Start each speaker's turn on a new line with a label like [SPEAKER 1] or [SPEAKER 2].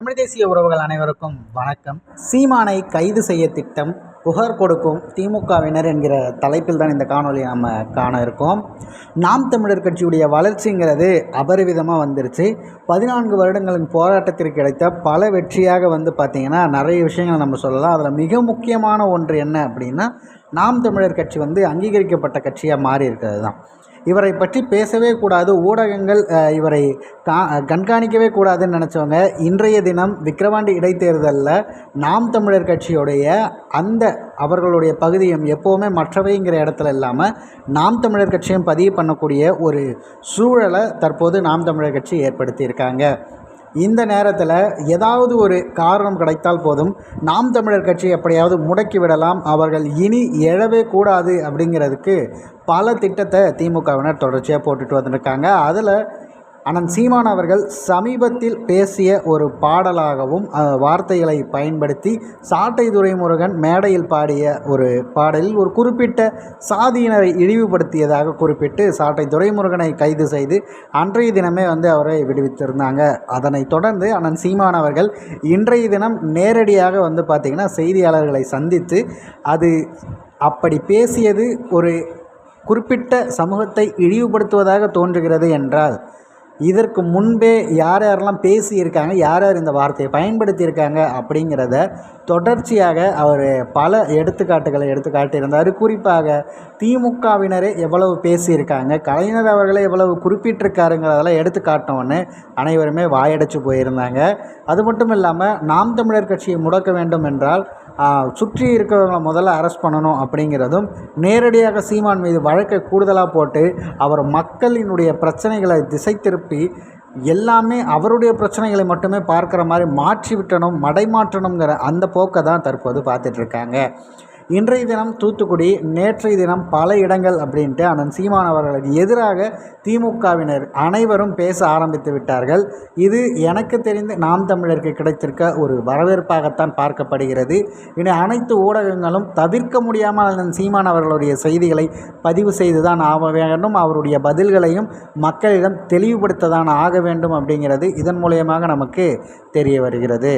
[SPEAKER 1] தமிழ் தேசிய உறவுகள் அனைவருக்கும் வணக்கம். சீமானை கைது செய்ய திட்டம் புகார் கொடுக்கும் திமுகவினர் என்கிற தலைப்பில் தான் இந்த காணொலி நம்ம காண இருக்கோம். நாம் தமிழர் கட்சியுடைய வளர்ச்சிங்கிறது அபரிவிதமாக வந்துருச்சு. பதினான்கு வருடங்களின் போராட்டத்திற்கு கிடைத்த பல வெற்றியாக வந்து பார்த்திங்கன்னா நிறைய விஷயங்களை நம்ம சொல்லலாம். அதில் மிக முக்கியமான ஒன்று என்ன அப்படின்னா நாம் தமிழர் கட்சி வந்து அங்கீகரிக்கப்பட்ட கட்சியாக மாறி இருக்கிறது தான் இவரை பற்றி பேசவே கூடாது. ஊடகங்கள் இவரை கா கண்காணிக்கவே கூடாதுன்னு நினச்சவங்க இன்றைய தினம் விக்கிரவாண்டி இடைத்தேர்தலில் நாம் தமிழர் கட்சியுடைய அந்த அவர்களுடைய பகுதியும் எப்போவுமே மற்றவைங்கிற இடத்துல இல்லாமல் நாம் தமிழர் கட்சியும் பதிவு பண்ணக்கூடிய ஒரு சூழலை தற்போது நாம் தமிழர் கட்சி ஏற்படுத்தியிருக்காங்க. இந்த நேரத்தில் ஏதாவது ஒரு காரணம் கிடைத்தால் போதும். நாம் தமிழர் கட்சி எப்படியாவது முடக்கி விடலாம். அவர்கள் இனி எழவே கூடாது அப்படிங்கிறதுக்கு பல திட்டத்தை திமுகவினர் தொடர்ச்சியாக போட்டுட்டு வந்துருக்காங்க. அதில் அனந்த் சீமான் அவர்கள் சமீபத்தில் பேசிய ஒரு பாடலாகவும் வார்த்தைகளை பயன்படுத்தி சாட்டை துரைமுருகன் மேடையில் பாடிய ஒரு பாடலில் ஒரு குறிப்பிட்ட சாதியினரை இழிவுபடுத்தியதாக குறிப்பிட்டு சாட்டை துரைமுருகனை கைது செய்து அன்றைய தினமே வந்து அவரை விடுவித்திருந்தாங்க. அதனைத் தொடர்ந்து அண்ணன் சீமான் அவர்கள் இன்றைய தினம் நேரடியாக வந்து பார்த்திங்கன்னா செய்தியாளர்களை சந்தித்து அது அப்படி பேசியது ஒரு குறிப்பிட்ட சமூகத்தை இழிவுபடுத்துவதாக தோன்றுகிறது என்றால் இதற்கு முன்பே யார் யாரெல்லாம் பேசியிருக்காங்க யார் யார் இந்த வார்த்தையை பயன்படுத்தியிருக்காங்க அப்படிங்கிறத தொடர்ச்சியாக அவர் பல எடுத்துக்காட்டுகளை எடுத்து காட்டியிருந்தார். குறிப்பாக திமுகவினரே எவ்வளவு பேசியிருக்காங்க கலைஞர் அவர்களே எவ்வளவு குறிப்பிட்டிருக்காருங்கிறதெல்லாம் எடுத்து காட்டினோன்னு அனைவருமே வாயடைச்சு போயிருந்தாங்க. அது மட்டும் இல்லாமல் நாம் தமிழர் கட்சியை முடக்க வேண்டும் என்றால் சுற்றி இருக்கிறவங்களை முதல்ல அரெஸ்ட் பண்ணணும் அப்படிங்கிறதும் நேரடியாக சீமான் மீது வழக்கை கூடுதலாக போட்டு அவர் மக்களினுடைய பிரச்சனைகளை திசை திருப்பி எல்லாமே அவருடைய பிரச்சனைகளை மட்டுமே பார்க்குற மாதிரி மாற்றி விட்டணும் மடைமாற்றணுங்கிற அந்த போக்கை தான் தற்போது பார்த்துட்ருக்காங்க இன்றைய தினம் தூத்துக்குடி நேற்றைய தினம் பல இடங்கள் அப்படின்ட்டு அண்ணன் சீமான் அவர்களுக்கு எதிராக திமுகவினர் அனைவரும் பேச ஆரம்பித்து விட்டார்கள். இது எனக்கு தெரிந்து நாம் தமிழருக்கு கிடைத்திருக்க ஒரு வரவேற்பாகத்தான் பார்க்கப்படுகிறது. இனி அனைத்து ஊடகங்களும் தவிர்க்க முடியாமல் அண்ணன் சீமான் அவர்களுடைய செய்திகளை பதிவு செய்து தான் ஆக வேண்டும். அவருடைய பதில்களையும் மக்களிடம் தெளிவுபடுத்த தான் ஆக வேண்டும் அப்படிங்கிறது இதன் மூலியமாக நமக்கு தெரிய வருகிறது.